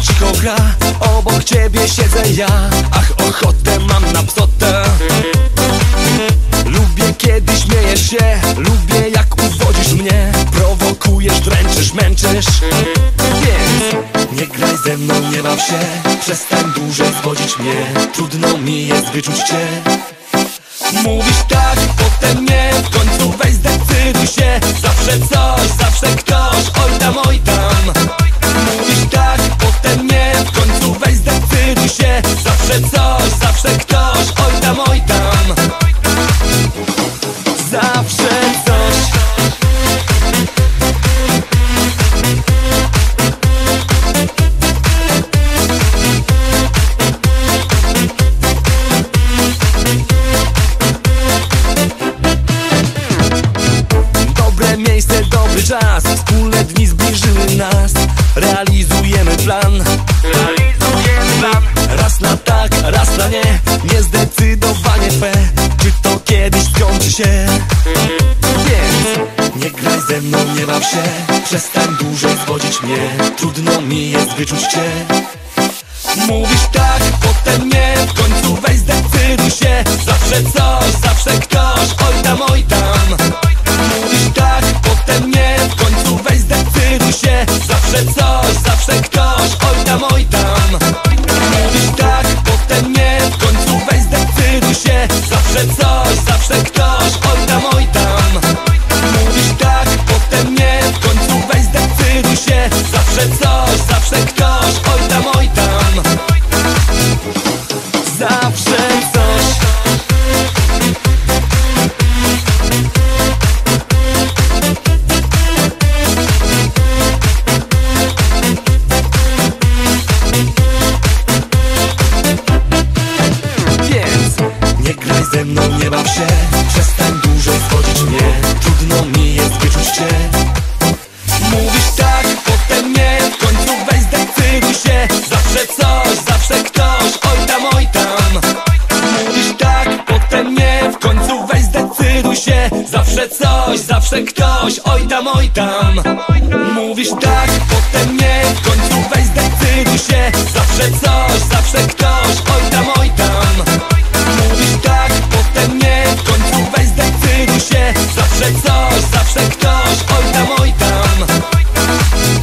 cicho gra Obok ciebie siedzę ja. Ach ochota mną, nie baw się. Przestań dłużej zwodzić mnie. Trudno mi jest wyczuć cię. Mówisz tak, potem nie. W końcu weź zdecyduj się. Zawsze coś, zawsze ktoś. Oj tam, oj tam. Mówisz tak, potem nie. W końcu weź zdecyduj się. Zawsze coś, dni zbliżyły nas. Realizujemy plan. Realizujemy plan. Raz na tak, raz na nie. Niezdecydowanie twe. Czy to kiedyś skończy się? Więc nie graj ze mną, nie baw się. Przestań dłużej zwodzić mnie. Trudno mi jest wyczuć cię. Mówisz tak, potem nie. W końcu weź zdecyduj się. Zawsze coś, zawsze ktoś Oj tam, oj tam. Zawsze coś. Więc nie graj ze mną, nie baw się Zawsze coś, zawsze ktoś Oj tam, oj tam. Mówisz tak, potem nie W końcu weź zdecyduj się. Zawsze coś, zawsze ktoś.